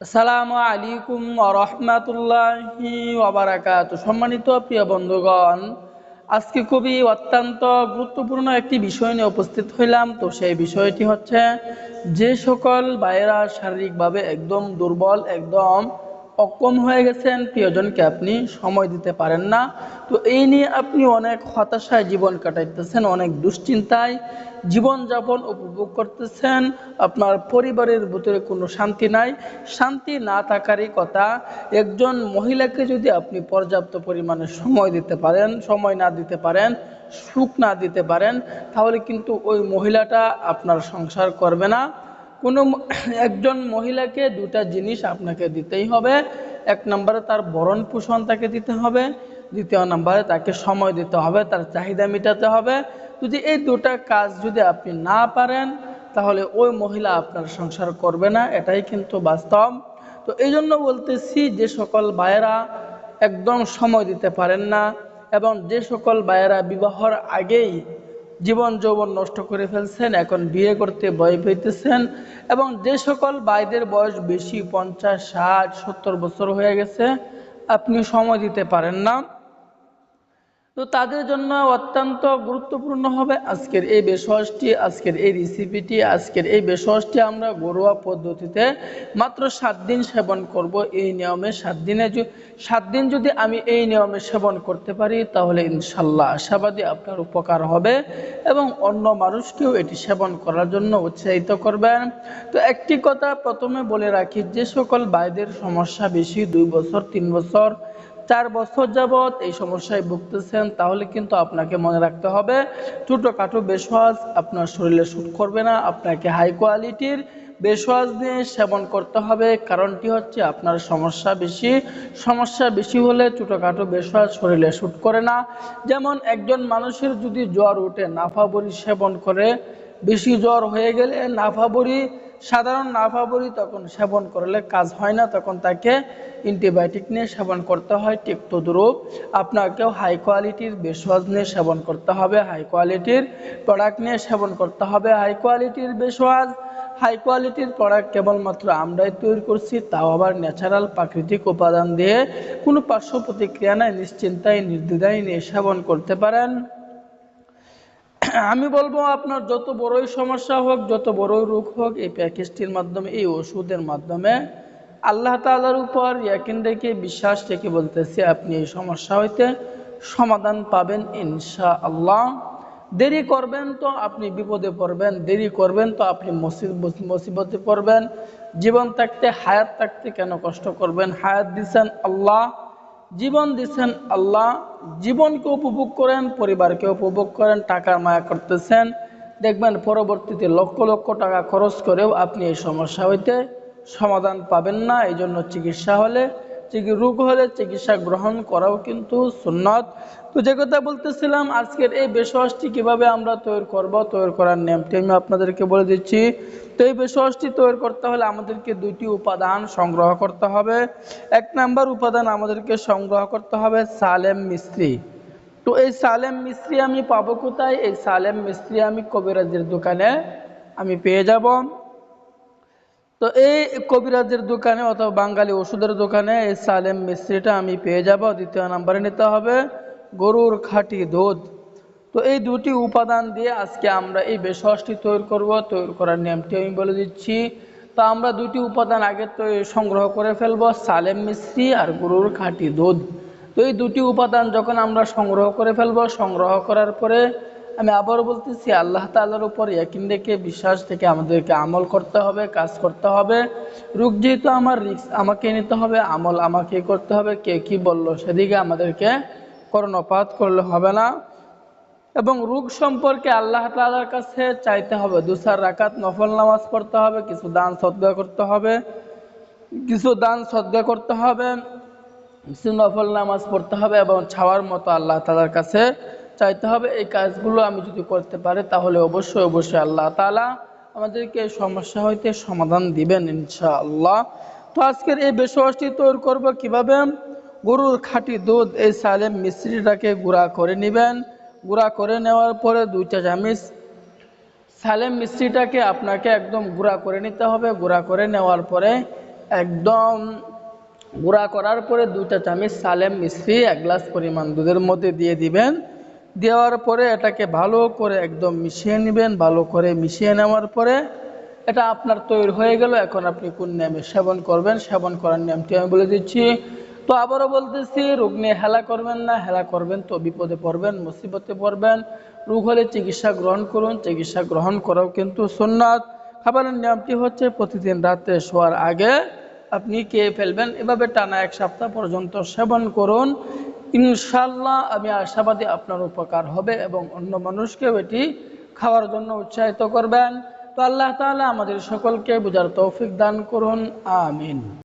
আসসালামু আলাইকুম রহমাতুল্লাহি ওবারাকাত সম্মানিত প্রিয় বন্ধুগণ, আজকে খুবই অত্যন্ত গুরুত্বপূর্ণ একটি বিষয় নিয়ে উপস্থিত হইলাম। তো সেই বিষয়টি হচ্ছে, যে সকল ভাইয়েরা শারীরিকভাবে একদম দুর্বল, একদম অক্ষম হয়ে গেছেন, প্রিয়জনকে আপনি সময় দিতে পারেন না। তো এই নিয়ে আপনি অনেক হতাশায় জীবন কাটাইতেছেন, অনেক দুশ্চিন্তায় জীবনযাপন উপভোগ করতেছেন। আপনার পরিবারের ভিতরে কোনো শান্তি নাই। শান্তি না থাকারই কথা, একজন মহিলাকে যদি আপনি পর্যাপ্ত পরিমাণে সময় দিতে পারেন, সময় না দিতে পারেন, সুখ না দিতে পারেন, তাহলে কিন্তু ওই মহিলাটা আপনার সংসার করবে না। কোনো একজন মহিলাকে দুটা জিনিস আপনাকে দিতেই হবে। এক নম্বরে তার ভরণ পোষণ তাকে দিতে হবে। দ্বিতীয় নম্বরে তাকে সময় দিতে হবে, তার চাহিদা মেটাতে হবে। যদি এই দুটা কাজ যদি আপনি না পারেন, তাহলে ওই মহিলা আপনার সংসার করবে না, এটাই কিন্তু বাস্তব। তো এই জন্য বলতেছি যে সকল ভাইয়েরা একদম সময় দিতে পারেন না, এবং যে সকল ভাইয়েরা বিবাহর আগেই জীবন যৌবন নষ্ট করে ফেলছেন, এখন বিয়ে করতে ভয় পেতেছেন এবং যে সকল ভাইদের বয়স বেশি, পঞ্চাশ, ষাট, সত্তর বছর হয়ে গেছে আপনি সময় দিতে পারেন না। তো তাদের জন্য অত্যন্ত গুরুত্বপূর্ণ হবে আজকের এই বেসসটি আজকের এই রেসিপিটি আজকের এই বেসসটি আমরা ঘরোয়া পদ্ধতিতে মাত্র সাত দিন সেবন করব। এই নিয়মে সাত দিনে সাত দিন যদি আমি এই নিয়মে সেবন করতে পারি, তাহলে ইনশাল্লাহ আশাবাদী আপনার উপকার হবে এবং অন্য মানুষকেও এটি সেবন করার জন্য উৎসাহিত করবেন। তো একটি কথা প্রথমে বলে রাখি, যে সকল ভাইদের সমস্যা বেশি, দুই বছর, তিন বছর চার বছর যাবৎ এই সমস্যায় ভুগতেছেন, তাহলে কিন্তু আপনাকে মনে রাখতে হবে, ছোটোখাটো বেশওয়াজ আপনার শরীরে শ্যুট করবে না, আপনাকে হাই কোয়ালিটির বেশওয়াজ দিয়ে সেবন করতে হবে, কারণটি হচ্ছে আপনার সমস্যা বেশি। সমস্যা বেশি হলে ছোটোখাটো বেশওয়াজ শরীরে শ্যুট করে না। যেমন একজন মানুষের যদি জ্বর উঠে নাফাবরি সেবন করে, বেশি জ্বর হয়ে গেলে নাফাবরি সাধারণ নাফাবরি তখন সেবন করলে কাজ হয় না, তখন তাকে অ্যান্টিবায়োটিক নিয়ে সেবন করতে হয় ঠিক আপনাকেও হাই কোয়ালিটির বেশওয়াজ নিয়ে সেবন করতে হবে হাই কোয়ালিটির প্রোডাক্ট নিয়ে সেবন করতে হবে হাই কোয়ালিটির বেশওয়াজ হাই কোয়ালিটির প্রোডাক্ট কেবলমাত্র আমরাই তৈরি করছি, তাও আবার ন্যাচারাল প্রাকৃতিক উপাদান দিয়ে। কোনো পার্শ্ব প্রতিক্রিয়া নাই, নিশ্চিন্তায়, নির্দ্বিধায় নিয়ে সেবন করতে পারেন। আমি বলব আপনার যত বড়ই সমস্যা হোক, যত বড়ই রোগ হোক, এই প্যাকেজটির মাধ্যমে, এই ওষুধের মাধ্যমে আল্লাহ তাআলার উপর ইয়াকিন রেখে, বিশ্বাস রেখে বলতেছি, আপনি এই সমস্যা হইতে সমাধান পাবেন ইনশা আল্লাহ দেরি করবেন তো, আপনি বিপদে পড়বেন। দেরি করবেন তো, আপনি মুসিব- মুসিবতে পড়বেন। জীবন থাকতে, হায়াত থাকতে কেন কষ্ট করবেন? হায়াত দিচ্ছেন আল্লাহ। জীবন দিচ্ছেন আল্লাহ, জীবনকে উপভোগ করেন, পরিবারকে উপভোগ করেন, টাকার মায়া করতেছেন। দেখবেন পরবর্তীতে লক্ষ লক্ষ টাকা খরচ করেও আপনি এই সমস্যা হইতে সমাধান পাবেন না এই জন্য চিকিৎসা হলে রোগ হলে চিকিৎসা গ্রহণ করাও কিন্তু সুন্নত। তো যে কথা বলতেছিলাম, আজকের এই বেসওয়াসটি কীভাবে আমরা তৈরি করব, তৈরি করার নিয়মটি আমি আপনাদেরকে বলে দিচ্ছি। তো এই বেসওয়াসটি তৈরি করতে হলে আমাদেরকে দুইটি উপাদান সংগ্রহ করতে হবে। এক নাম্বার উপাদান আমাদেরকে সংগ্রহ করতে হবে সালেম মিস্ত্রি। তো এই সালেম মিস্ত্রি আমি পাবো কোথায়? এই সালেম মিস্ত্রি আমি কবিরাজের দোকানে আমি পেয়ে যাব। তো এই কবিরাজের দোকানে অথবা বাঙালি ওষুধের দোকানে এই সালেম মিস্ত্রিটা আমি পেয়ে যাব, দ্বিতীয় নাম্বারে নিতে হবে গরুর খাঁটি দুধ। তো এই দুটি উপাদান দিয়ে আজকে আমরা এই বেসসটি তৈরি করব, তৈরি করার নিয়মটি আমি বলে দিচ্ছি। তো আমরা দুটি উপাদান আগে তো সংগ্রহ করে ফেলব, সালেম মিস্ত্রি আর গরুর খাঁটি দুধ। তো এই দুটি উপাদান যখন আমরা সংগ্রহ করে ফেলব, সংগ্রহ করার পরে আমি আবারও বলতেছি, আল্লাহ তাআলার উপর ইয়াকিন রেখে বিশ্বাস থেকে আমাদেরকে আমল করতে হবে, কাজ করতে হবে। রোগ যেহেতু আমার, রিস্ক আমাকে নিতে হবে, আমল আমাকে করতে হবে, কে কি বলল সেদিকে আমাদেরকে কর্ণপাত করলে হবে না। এবং রোগ সম্পর্কে আল্লাহ তাআলার কাছে চাইতে হবে, দুসার রাকাত নফল নামাজ পড়তে হবে, কিছু দান সদ্গা করতে হবে, কিছু দান সদ্গা করতে হবে, কিছু নফল নামাজ পড়তে হবে এবং ছাওয়ার মতো আল্লাহ তালার কাছে চাইতে হবে এই কাজগুলো আমি যদি করতে পারি, তাহলে অবশ্যই অবশ্যই আল্লাহ তালা আমাদেরকে সমস্যা হইতে সমাধান দিবেন ইনশাআল্লাহ। তো আজকের এই বেসওয়াসটি তৈরি করব কীভাবে? গরুর খাঁটি দুধ এই সালেম মিশ্রিটাকে গুঁড়া করে নেবেন। গুঁড়া করে নেওয়ার পরে দুইটা চামিচ সালেম মিষ্টিটাকে আপনাকে একদম গুঁড়া করে নিতে হবে। গুঁড়া করে নেওয়ার পরে একদম গুঁড়া করার পরে দুইটা চামচ সালেম মিশ্রি এক গ্লাস পরিমাণ দুধের মধ্যে দিয়ে দিবেন। দেওয়ার পরে এটাকে ভালো করে একদম মিশিয়ে নেবেন, ভালো করে মিশিয়ে নেওয়ার পরে এটা আপনার তৈরি হয়ে গেল। এখন আপনি কোন নিয়মে সেবন করবেন, সেবন করার নিয়মটি আমি বলে দিচ্ছি। তো আবারও বলতেছি, রোগ নিয়ে হেলা করবেন না, হেলা করবেন তো বিপদে পড়বেন, মুসিবতে পড়বেন। রোগ হলে চিকিৎসা গ্রহণ করুন, চিকিৎসা গ্রহণ করাও কিন্তু সুন্নাত। খাবারের নিয়মটি হচ্ছে প্রতিদিন রাতে শোয়ার আগে আপনি খেয়ে ফেলবেন, এভাবে টানা এক সপ্তাহ পর্যন্ত সেবন করুন। ইনশাল্লাহ আমি আশাবাদী আপনার উপকার হবে এবং অন্য মানুষকেও এটি খাওয়ার জন্য উৎসাহিত করবেন। তো আল্লাহ তালা আমাদের সকলকে বোঝার তৌফিক দান করুন। আমিন।